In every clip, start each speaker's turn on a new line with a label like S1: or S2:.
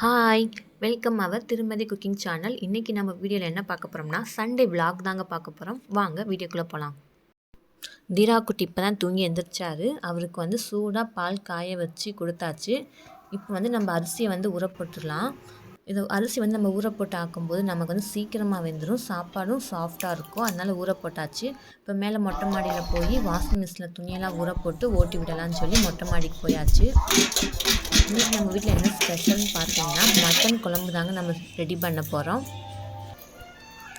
S1: Hi welcome அவர் திருமதி cooking channel இன்றைக்கி நம்ம வீடியோவில் என்ன பார்க்க போகிறோம்னா சண்டே விலாக் தாங்க பார்க்க போகிறோம் வாங்க வீடியோக்குள்ளே போகலாம் தீரா குட்டி இப்போ தான் தூங்கி எந்திரிச்சாரு. அவருக்கு வந்து சூடாக பால் காய வச்சு கொடுத்தாச்சு. இப்போ வந்து நம்ம அரிசியை வந்து ஊற போட்டுடலாம். இது அரிசி வந்து நம்ம ஊற போட்டு ஆக்கும்போது நமக்கு வந்து சீக்கிரமாக வெந்துடும் சாப்பாடும் சாஃப்டாக இருக்கும். அதனால் ஊற போட்டாச்சு. இப்போ மேலே மொட்டை மாடியில் போய் வாஷிங் மிஷினில் துணியெல்லாம் ஊற போட்டு ஓட்டி விடலாம்னு சொல்லி மொட்டை மாடிக்கு போயாச்சு. இன்றைக்கி நம்ம வீட்டில் என்ன ஸ்பெஷல்னு பார்த்தீங்கன்னா மட்டன் குழம்பு தாங்க நம்ம ரெடி பண்ண போகிறோம்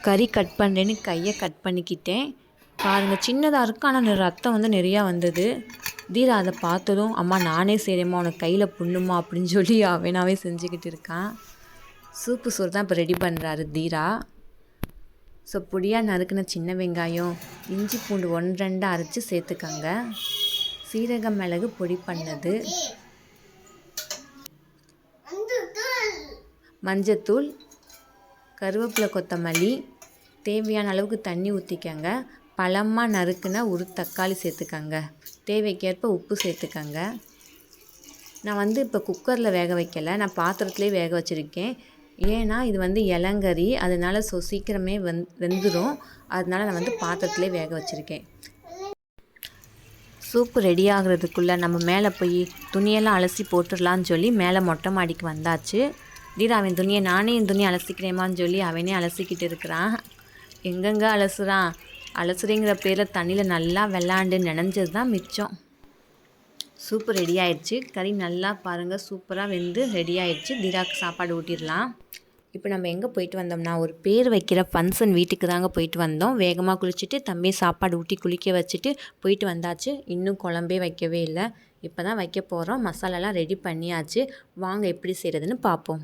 S1: கறி கட் பண்ணுறேன்னு கையை கட் பண்ணிக்கிட்டேன். பாருங்கள் சின்னதாக இருக்கும் ஆனால் ரத்தம் வந்து நிறையா வந்தது. தீரா அதை பார்த்ததும் அம்மா நானே செய்கிறேம்மா உனக்கு கையில் புண்ணுமா? அப்படின்னு சொல்லி அவனாவே செஞ்சுக்கிட்டு இருக்கான். சூப்பு சோறு தான் இப்போ ரெடி பண்ணுறாரு தீரா. ஸோ பொடியாக நறுக்குன சின்ன வெங்காயம் இஞ்சி பூண்டு ஒன்று ரெண்டாக அரைச்சி சேர்த்துக்கங்க. சீரகம் மிளகு பொடி பண்ணது. மஞ்சத்தூள் கருவேப்பிலை கொத்தமல்லி தேவையான அளவுக்கு தண்ணி ஊற்றிக்கங்க பழமாக நறுக்குன ஒரு தக்காளி சேர்த்துக்கங்க. தேவைக்கேற்ப உப்பு சேர்த்துக்கங்க. நான் வந்து இப்போ குக்கரில் வேக வைக்கலை. நான் பாத்திரத்துலேயே வேக வச்சுருக்கேன். ஏன்னா இது வந்து இளங்கறி. அதனால் ஸோ சீக்கிரமே வெந் வெந்துடும் அதனால நான் வந்து பாத்திரத்துலேயே வேக வச்சுருக்கேன். சூப்பு ரெடி ஆகிறதுக்குள்ளே நம்ம மேலே போய் துணியெல்லாம் அலசி போட்டுடலான்னு சொல்லி மேலே மொட்டை மாடிக்கு வந்தாச்சு. தீரா அவன் துணியை நானே என் துணியை அலசிக்கிறேமான்னு சொல்லி அவனே அலசிக்கிட்டு இருக்கிறான். எங்கெங்கே அலசுறான்? அலசுறேங்கிற பேரில் தண்ணியில் நல்லா விளாண்டு நினைஞ்சது தான் மிச்சம். சூப்பு ரெடி ஆயிடுச்சு. கறி நல்லா பாருங்கள் சூப்பராக வெந்து ரெடி ஆயிடுச்சு. தீராக்கு சாப்பாடு ஊட்டிடலாம். இப்போ நம்ம எங்கே போயிட்டு வந்தோம்னா ஒரு பேர் வைக்கிற ஃபங்க்ஷன் வீட்டுக்கு தாங்க போயிட்டு வந்தோம். வேகமாக குளிச்சுட்டு தம்பி சாப்பாடு ஊட்டி குளிக்க வச்சுட்டு போயிட்டு வந்தாச்சு. இன்னும் குழம்பே வைக்கவே இல்லை. இப்போ தான் வைக்க போகிறோம் மசாலாலாம் ரெடி பண்ணியாச்சு. வாங்க எப்படி செய்கிறதுன்னு பார்ப்போம்.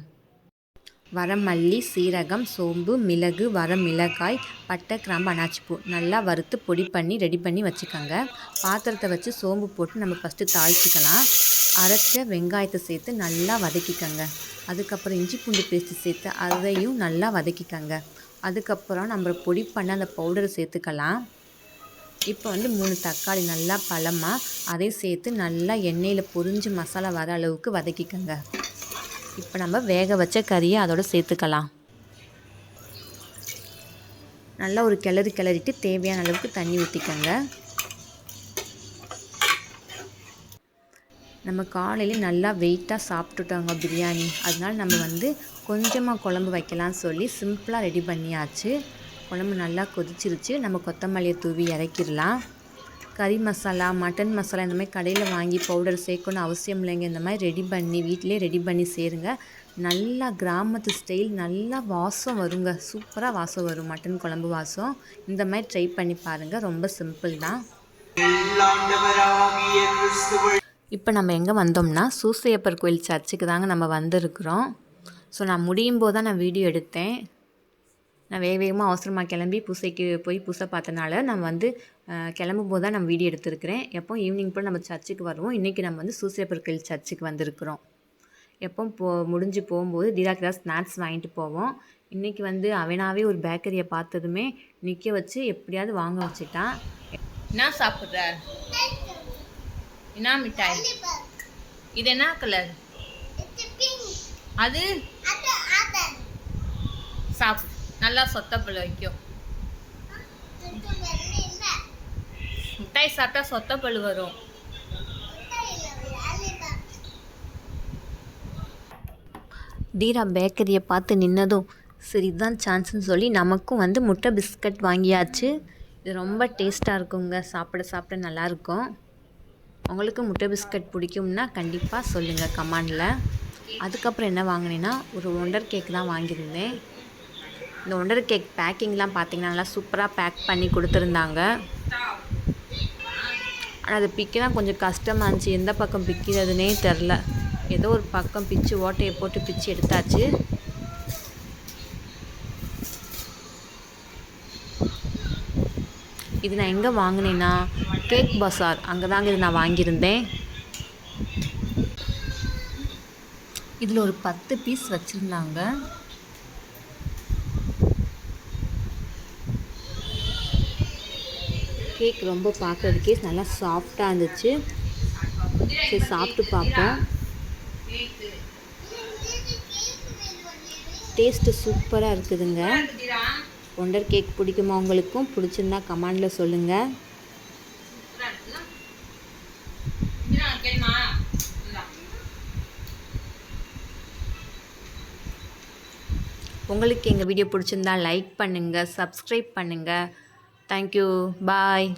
S1: வரமல்லி சீரகம் சோம்பு மிளகு வர மிளகாய் பட்டை கிராம்பு அனாச்சிப்பூ நல்லா வறுத்து பொடி பண்ணி ரெடி பண்ணி வச்சுக்கோங்க. பாத்திரத்தை வச்சு சோம்பு போட்டு நம்ம ஃபஸ்ட்டு தாளிச்சிக்கலாம். அரைச்ச வெங்காயத்தை சேர்த்து நல்லா வதக்கிக்கோங்க. அதுக்கப்புறம் இஞ்சி பூண்டு பேஸ்ட்டு சேர்த்து அதையும் நல்லா வதக்கிக்கோங்க. அதுக்கப்புறம் நம்ம பொடி பண்ண அந்த பவுடரை சேர்த்துக்கலாம். இப்போ வந்து மூணு தக்காளி நல்லா பழமாக அதை சேர்த்து நல்லா எண்ணெயில் பொரிஞ்சு மசாலா வர அளவுக்கு வதக்கிக்கோங்க. இப்போ நம்ம வேக வச்ச கறியை அதோட சேர்த்துக்கலாம். நல்லா ஒரு கிளறி கிளறிட்டு தேவையான அளவுக்கு தண்ணி ஊற்றிக்கோங்க நம்ம காலையில் நல்லா வெயிட்டாக சாப்பிட்டுட்டோங்க பிரியாணி. அதனால் நம்ம வந்து கொஞ்சமாக குழம்பு வைக்கலாம்னு சொல்லி சிம்பிளாக ரெடி பண்ணியாச்சு. குழம்பு நல்லா கொதிச்சிருச்சு. நம்ம கொத்தமல்லியை தூவி இறக்கிடலாம். கறி மசாலா மட்டன் மசாலா இந்த மாதிரி கடையில் வாங்கி பவுடர் சேர்க்கணும் அவசியம் இல்லைங்க. இந்த மாதிரி ரெடி பண்ணி வீட்டிலே ரெடி பண்ணி சேருங்க. நல்லா கிராமத்து ஸ்டைல் நல்லா வாசம் வருங்க. சூப்பராக வாசம் வரும் மட்டன் குழம்பு வாசம். இந்த மாதிரி ட்ரை பண்ணி பாருங்கள் ரொம்ப சிம்பிள் தான். இப்போ நம்ம எங்கே வந்தோம்னா சூசையப்பர் கோயில் சர்ச்சுக்கு தாங்க நம்ம வந்திருக்கிறோம். ஸோ நான் முடியும் போது தான் நான் வீடியோ எடுத்தேன். நான் வேக வேகமாக அவசரமாக கிளம்பி பூசைக்கு போய் பூசை பார்த்தனால நான் வந்து கிளம்பும் போது தான் நான் வீடியோ எடுத்திருக்கிறேன். எப்போ ஈவினிங் போல் நம்ம சர்ச்சுக்கு வருவோம். இன்றைக்கி நம்ம வந்து சூசையப்பர் கோயில் சர்ச்சுக்கு வந்திருக்கிறோம். எப்போ போ முடிஞ்சு போகும்போது தீராக்கு தான் ஸ்நாக்ஸ் வாங்கிட்டு போவோம். இன்றைக்கி வந்து அவனாவே ஒரு பேக்கரியை பார்த்ததுமே நிற்க வச்சு எப்படியாவது வாங்க வச்சுட்டான்.
S2: என்ன சாப்பிட்ற? என்ன மிட்டாய்? இது என்ன கலர் அது? சாப்பிடு நல்லா சொத்தப்பழ வைக்கும். மிட்டாய் சாப்பிட்டா சொத்தப்பழு வரும்.
S1: தீரா பேக்கரியை பார்த்து நின்னதும் சரி இதுதான் சான்ஸ்னு சொல்லி நமக்கும் வந்து முட்டை பிஸ்கட் வாங்கியாச்சு. இது ரொம்ப டேஸ்ட்டாக இருக்குங்க. சாப்பிட சாப்பிட நல்லாயிருக்கும் உங்களுக்கு முட்டை பிஸ்கட் பிடிக்கும்னா கண்டிப்பாக சொல்லுங்கள் கமாண்டில். அதுக்கப்புறம் என்ன வாங்கினேன்னா ஒரு ஒண்டர் கேக் தான் வாங்கியிருந்தேன். இந்த ஒண்டர் கேக் பேக்கிங்லாம் பார்த்திங்கன்னா நல்லா சூப்பராக பேக் பண்ணி கொடுத்துருந்தாங்க. ஆனால் அது பிக்கலாம் கொஞ்சம் கஷ்டமாக இருந்துச்சு. எந்த பக்கம் பிக்கிறதுனே தெரில ஏதோ ஒரு பக்கம் பிச்சு ஓட்டையை போட்டு பிச்சு எடுத்தாச்சு. இது நான் எங்கே வாங்கினேன்னா கேக் பசார் அங்கே தாங்க இது நான் வாங்கியிருந்தேன். இதில் ஒரு பத்து பீஸ் வச்சுருந்தாங்க. கேக் ரொம்ப பார்க்குறதுக்கே நல்லா சாஃப்டாக இருந்துச்சு. சரி சாப்பிட்டு பார்ப்போம். டேஸ்ட்டு சூப்பராக இருக்குதுங்க. ஒண்டர் கேக் பிடிக்குமா உங்களுக்கும்? பிடிச்சிருந்தா கமெண்டில் சொல்லுங்கள் உங்களுக்கு எங்கள் வீடியோ பிடிச்சிருந்தா லைக் பண்ணுங்கள் சப்ஸ்கிரைப் பண்ணுங்கள் தேங்க்யூ பாய்